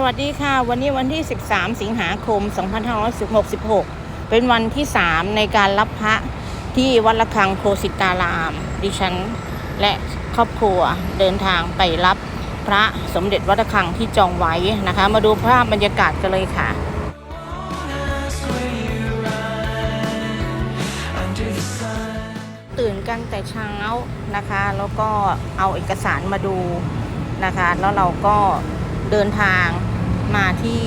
สวัสดีค่ะ วันนี้วันที่ 13 สิงหาคม 2566 เป็นวันที่ 3 ในการรับพระที่วัดระฆังโคสิตาราม ดิฉันและครอบครัวเดินทางไปรับพระสมเด็จวัดระฆังที่จองไว้นะคะ มาดูภาพบรรยากาศกันเลยค่ะตื่นกันแต่เช้านะคะ แล้วก็เอาเอกสารมาดูนะคะ แล้วเราก็เดินทาง มาที่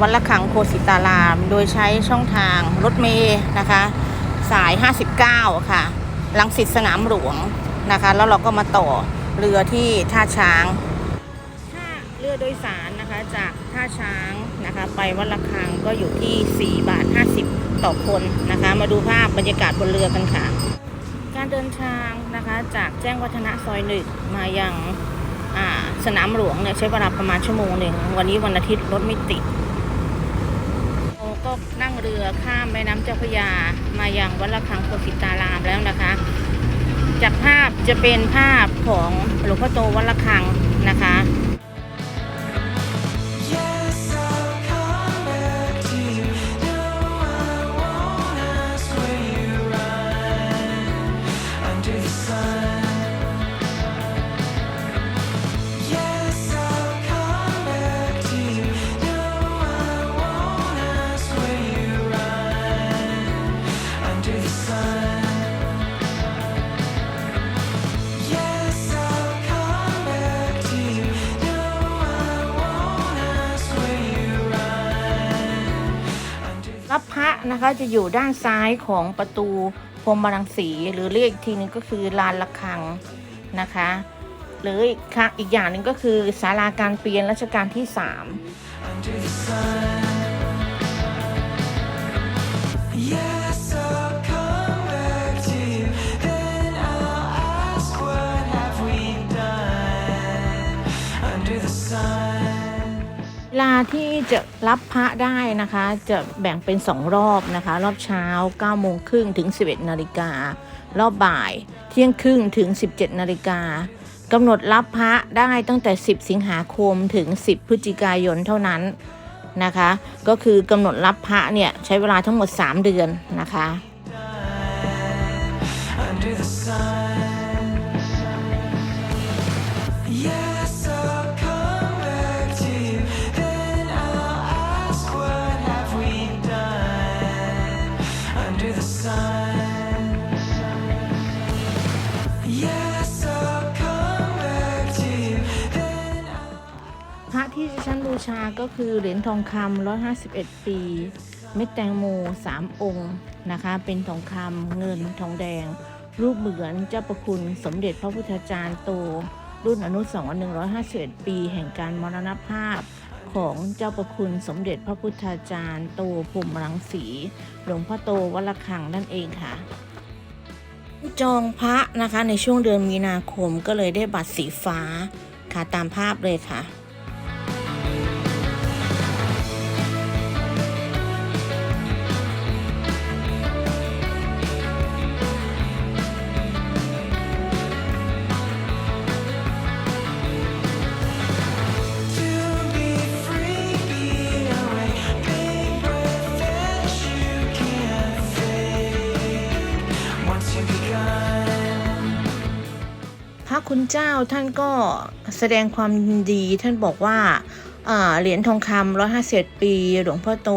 วัดระฆังโคสิตาราม โดยใช้ช่องทางรถเมย์นะคะ สาย 59 ค่ะลังสิตสนามหลวงนะคะ แล้วเราก็มาต่อเรือที่ท่าช้างค่าเรือโดยสารนะคะจากท่าช้างนะคะ ไปวัดระฆังก็อยู่ที่ 4 บาท 50 ต่อคนนะคะ มาดูภาพบรรยากาศบนเรือกันค่ะ การเดินทางนะคะจากแจ้งวัฒนะซอยหนึ่งมายังอ่า สนามหลวงเนี่ยใช้เวลาประมาณชั่วโมงหนึ่ง วันนี้วันอาทิตย์รถไม่ติดเราก็นั่งเรือข้ามแม่น้ำเจ้าพระยามายังวัดระฆังโคสิตารามแล้วนะคะ จากภาพจะเป็นภาพของหลวงพ่อโตวัดระฆังนะคะ นะคะ จะอยู่ด้านซ้ายของประตูพรมบารังสี หรือเรียกอีกทีนึงก็คือลานระฆังนะคะ หรืออีกอีกอย่างหนึ่งก็คือศาลาการเปลี่ยนรัชกาลที่3 under ลาที่จะรับพระได้นะคะ จะแบ่งเป็น2รอบนะคะ รอบเช้า9โมงครึ่งถึง 11นาฬิการอบบ่ายเที่ยงครึ่งถึง 17นาฬิกากำหนดรับพระได้ตั้งแต่ 10 สิงหาคมถึง 10 พฤศจิกายนเท่านั้นนะคะ ก็คือกำหนดรับพระเนี่ยใช้เวลาทั้งหมด 3 เดือนนะคะ under the sun. บูชาก็คือเหรียญทองคำ151 ปี เม็ดแตงโม 3 องค์นะคะ เป็นทองคำเงินทองแดง รูปเหมือนเจ้าประคุณสมเด็จพระพุทธจารย์โต รุ่นอนุสรณ์151 ปีแห่งการมรณภาพของเจ้าประคุณสมเด็จพระพุทธจารย์โตพรมรังสี หลวงพ่อโตวัดระฆังนั่นเองค่ะ จองพระนะคะในช่วงเดือนมีนาคมก็เลยได้บัตรสีฟ้าค่ะตามภาพเลยค่ะ คุณเจ้าท่านก็แสดงความดีท่านบอกว่าเหรียญทองคำร้อยห้าสิบปี หลวงพ่อโต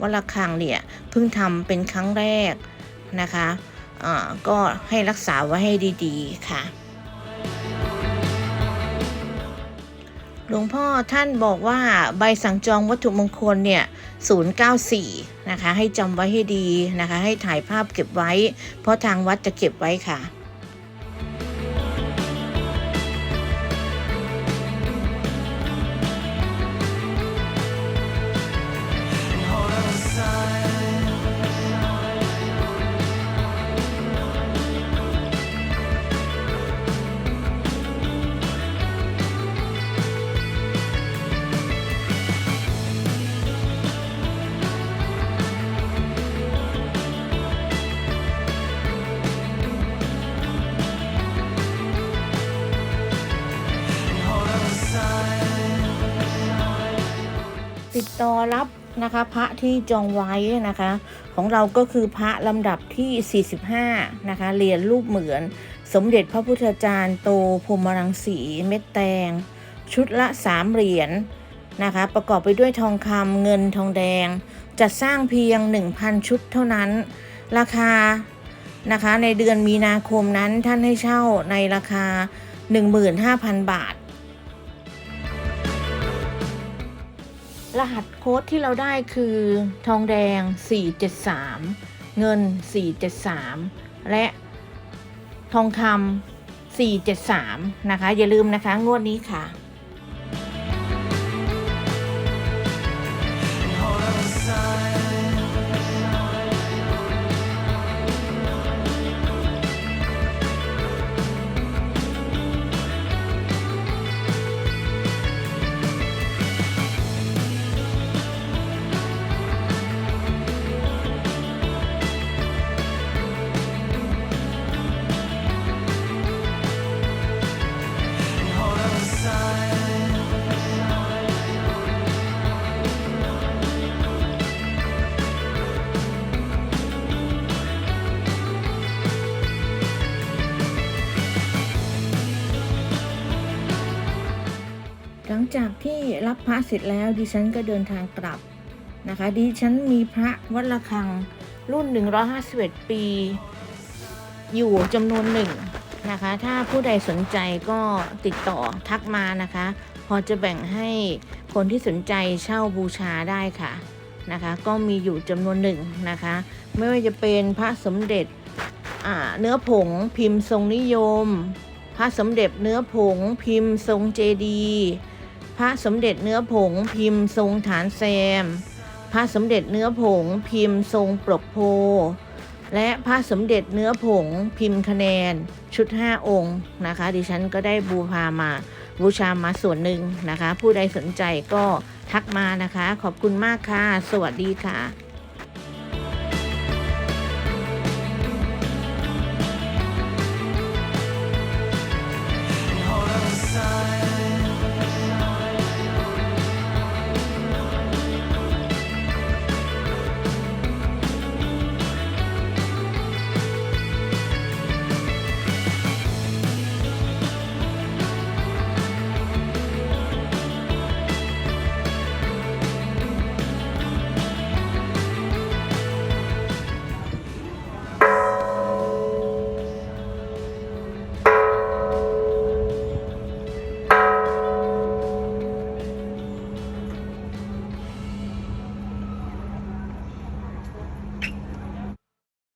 วัดระฆังเนี่ยเพิ่งทำเป็นครั้งแรกนะคะก็ให้รักษาไว้ให้ดีๆค่ะ หลวงพ่อท่านบอกว่าใบสั่งจองวัตถุมงคลเนี่ย094 นะคะ ให้จำไว้ให้ดีนะคะ ให้ถ่ายภาพเก็บไว้ เพราะทางวัดจะเก็บไว้ค่ะ อรับนะคะ พระที่จองไว้นะคะ ของเราก็คือพระลำดับที่ 45 นะคะเหรียญรูปเหมือน สมเด็จพระพุทธจารย์โตพรมรังสีเม็ดแตง ชุดละ3เหรียญนะคะ ประกอบไปด้วยทองคำเงินทองแดง จัดสร้างเพียง 1,000 ชุดเท่านั้น ราคานะคะในเดือนมีนาคมนั้นท่านให้เช่าในราคา 15,000 บาท รหัสโค้ดที่เราได้คือทองแดง 473 เงิน 473 และทองคำ473 นะคะ อย่าลืมนะคะ งวดนี้ค่ะ จากที่รับพระเสร็จแล้วดิฉันก็เดินทางกลับนะคะ ดิฉันมีพระวัดระฆังรุ่น 151 ปี อยู่จำนวนหนึ่งนะคะ ถ้าผู้ใดสนใจก็ติดต่อทักมานะคะ พอจะแบ่งให้คนที่สนใจเช่าบูชาได้ค่ะนะคะ ก็มีอยู่จำนวนหนึ่งนะคะ ไม่ว่าจะเป็นพระสมเด็จเนื้อผงพิมพ์ทรงนิยม พระสมเด็จเนื้อผงพิมพ์ทรงเจดีย์ พระสมเด็จเนื้อผงพิมพ์ทรงฐานแซม พระสมเด็จเนื้อผงพิมพ์ทรงปลกโพ และพระสมเด็จเนื้อผงพิมพ์คะแนน ชุด 5 องค์นะคะ ดิฉันก็ได้บูพามาบูชามาส่วนหนึ่งนะคะ ผู้ใดสนใจก็ทักมานะคะ ขอบคุณมากค่ะ สวัสดีค่ะ